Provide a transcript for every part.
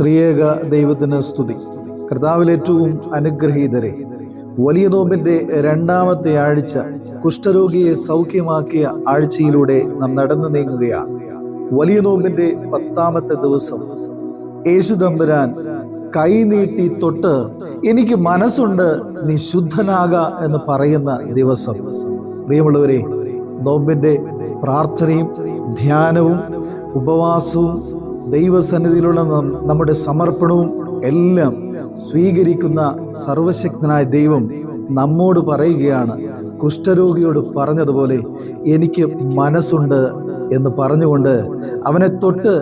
ത്രിയേക ദൈവത്തിന് സ്തുതി. കർത്താവിലേറ്റവും അനുഗ്രഹീതരെ വലിയ നോമ്പിന്റെ രണ്ടാമത്തെ ആഴ്ച കുഷ്ഠരോഗിയെ സൗഖ്യമാക്കിയ ആഴ്ചയിലൂടെ നാം നടന്നു നീങ്ങുകയാണ്. വലിയ നോമ്പിന്റെ പത്താമത്തെ ദിവസം. യേശു തമ്പുരാൻ കൈ നീട്ടി തൊട്ട് എനിക്ക് മനസ്സുണ്ട് നീ ശുദ്ധനാക എന്ന് പറയുന്ന ദിവസം. പ്രിയമുള്ളവരെ നോമ്പിന്റെ പ്രാർത്ഥനയും ധ്യാനവും ഉപവാസവും ദൈവസന്നിധിയിലുള്ള നമ്മുടെ സമർപ്പണവും എല്ലാം സ്വീകരിക്കുന്ന സർവശക്തനായ ദൈവം നമ്മോട് പറയുകയാണ്. കുഷ്ഠരോഗിയോട് പറഞ്ഞതുപോലെ എനിക്ക് മനസ്സുണ്ട് എന്ന് പറഞ്ഞുകൊണ്ട് അവനെ തൊട്ട്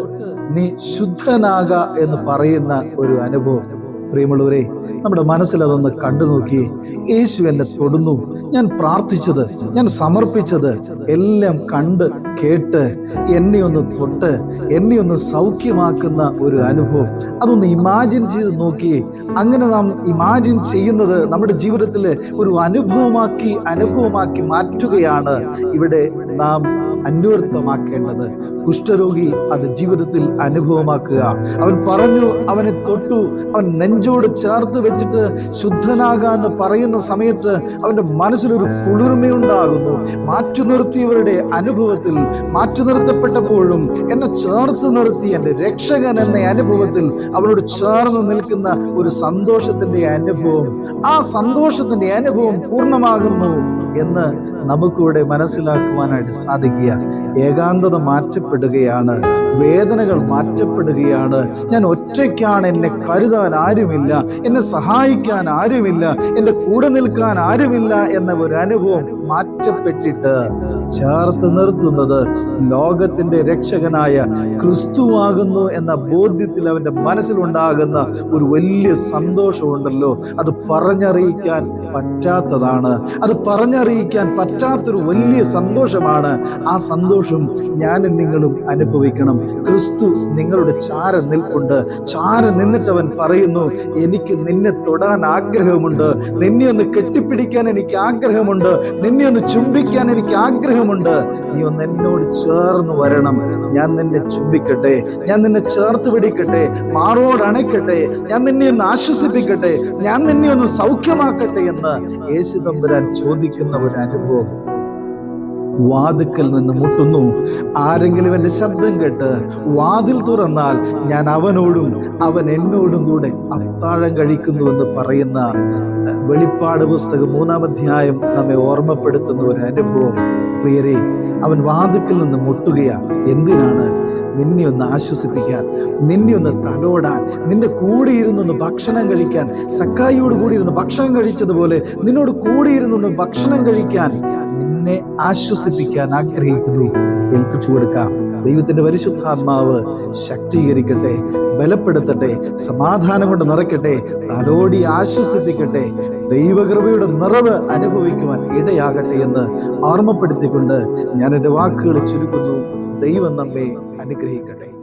നീ ശുദ്ധനാക എന്ന് പറയുന്ന ഒരു അനുഭവം പ്രിയമുള്ളവരെ നമ്മുടെ മനസ്സിൽ അതൊന്ന് കണ്ടു നോക്കി. യേശു എന്നെ തൊടുന്നു. ഞാൻ പ്രാർത്ഥിച്ചത് ഞാൻ സമർപ്പിച്ചത് എല്ലാം കണ്ട് കേട്ട് എന്നെ ഒന്ന് തൊട്ട് എന്നെ ഒന്ന് സൗഖ്യമാക്കുന്ന ഒരു അനുഭവം. അതൊന്ന് ഇമാജിൻ ചെയ്ത് നോക്കി. അങ്ങനെ നാം ഇമാജിൻ ചെയ്യുന്നത് നമ്മുടെ ജീവിതത്തിൽ ഒരു അനുഭവമാക്കി അനുഭവമാക്കി മാറ്റുകയാണ് ഇവിടെ നാം അന്വർത്ഥമാക്കേണ്ടത്. കുഷ്ഠരോഗി അത് ജീവിതത്തിൽ അനുഭവമാക്കുക. അവൻ പറഞ്ഞു അവനെ തൊട്ടു. അവൻ നെഞ്ചോട് ചേർത്ത് വെച്ചിട്ട് ശുദ്ധനാകാന്ന് പറയുന്ന സമയത്ത് അവന്റെ മനസ്സിലൊരു കുളിർമയുണ്ടാകുന്നു. മാറ്റി നിർത്തിയവരുടെ അനുഭവത്തിൽ മാറ്റി നിർത്തപ്പെട്ടപ്പോഴും എന്നെ ചേർത്ത് നിർത്തി എന്റെ രക്ഷകൻ എന്ന അനുഭവത്തിൽ അവനോട് ചേർന്ന് നിൽക്കുന്ന ഒരു സന്തോഷത്തിന്റെ അനുഭവം. ആ സന്തോഷത്തിന്റെ അനുഭവം പൂർണമാകുന്നു. എന്ന് നമുക്കിവിടെ മനസ്സിലാക്കുവാനായിട്ട് സാധിക്കുക. ഏകാന്തത മാറ്റപ്പെടുകയാണ്. വേദനകൾ മാറ്റപ്പെടുകയാണ്. ഞാൻ ഒറ്റയ്ക്കാണ് എന്നെ കരുതാൻ ആരുമില്ല. എന്നെ സഹായിക്കാൻ ആരുമില്ല. എന്റെ കൂടെ നിൽക്കാൻ ആരുമില്ല എന്ന ഒരു അനുഭവം മാറ്റപ്പെട്ടിട്ട് ചേർത്ത് നിർത്തുന്നത് ലോകത്തിന്റെ രക്ഷകനായ ക്രിസ്തുവാകുന്നു എന്ന ബോധ്യത്തിൽ അവന്റെ മനസ്സിലുണ്ടാകുന്ന ഒരു വലിയ സന്തോഷമുണ്ടല്ലോ. അത് പറഞ്ഞറിയിക്കാൻ പറ്റാത്തതാണ്. അത് പറഞ്ഞറിയിക്കാൻ പറ്റാത്തൊരു വലിയ സന്തോഷമാണ്. ആ സന്തോഷം ഞാനും നിങ്ങളും അനുഭവിക്കണം. ക്രിസ്തു നിങ്ങളുടെ ചാര നിൽപ്പുണ്ട്. ചാര നിന്നിട്ട് അവൻ പറയുന്നു എനിക്ക് നിന്നെ തൊടാൻ ആഗ്രഹമുണ്ട്. നിന്നെ ഒന്ന് കെട്ടിപ്പിടിക്കാൻ എനിക്ക് ആഗ്രഹമുണ്ട്. നിന്നെ ഒന്ന് ചുംബിക്കാൻ എനിക്ക് ആഗ്രഹമുണ്ട്. നീ ഒന്ന് എന്നോട് ചേർന്ന് വരണം. ഞാൻ നിന്നെ ചുംബിക്കട്ടെ. ഞാൻ നിന്നെ ചേർത്ത് പിടിക്കട്ടെ. മാറോട് അണയ്ക്കട്ടെ. ഞാൻ നിന്നെ ഒന്ന് ആശ്വസിപ്പിക്കട്ടെ. ഞാൻ നിന്നെ ഒന്ന് സൗഖ്യമാക്കട്ടെ എന്ന് യേശു തമ്പുരാൻ ചോദിക്കുന്ന ഒരു അനുഭവം. വാതുക്കൽ നിന്ന് മുട്ടുന്നു. ആരെങ്കിലും എന്റെ ശബ്ദം കേട്ട് വാതിൽ തുറന്നാൽ ഞാൻ അവനോടും അവൻ എന്നോടും കൂടെ അത്താഴം കഴിക്കുന്നു എന്ന് പറയുന്ന വെളിപ്പാട് പുസ്തകം മൂന്നാം അധ്യായം നമ്മെ ഓർമ്മപ്പെടുത്തുന്ന ഒരു അനുഭവം പ്രിയരെ അവൻ വാതുക്കിൽ നിന്ന് മുട്ടുകയാണ്. എന്തിനാണ് നിന്നെ ഒന്ന് ആശ്വസിപ്പിക്കാൻ നിന്നെ ഒന്ന് തടോടാൻ നിന്റെ കൂടെ ഇരുന്നൊന്ന് ഭക്ഷണം കഴിക്കാൻ സക്കായിയോട് കൂടി ഇരുന്ന് ഭക്ഷണം കഴിച്ചതുപോലെ നിന്നോട് കൂടെ ഇരുന്നൊന്ന് ഭക്ഷണം കഴിക്കാൻ നിന്നെ ആശ്വസിപ്പിക്കാൻ ആഗ്രഹിക്കുന്നു. ഏൽപ്പിച്ചു കൊടുക്കാം ദൈവത്തിന്റെ പരിശുദ്ധാത്മാവ് ശക്തീകരിക്കട്ടെ ബലപ്പെടുത്തട്ടെ സമാധാനം കൊണ്ട് നിറയ്ക്കട്ടെ തലോടി ആശ്വസിപ്പിക്കട്ടെ ദൈവകൃപയുടെ നിറവ് അനുഭവിക്കുവാൻ ഇടയാകട്ടെ എന്ന് ഓർമ്മപ്പെടുത്തിക്കൊണ്ട് ഞാൻ എന്റെ വാക്കുകൾ ചുരുക്കുന്നു. ദൈവം നമ്മെ അനുഗ്രഹിക്കട്ടെ.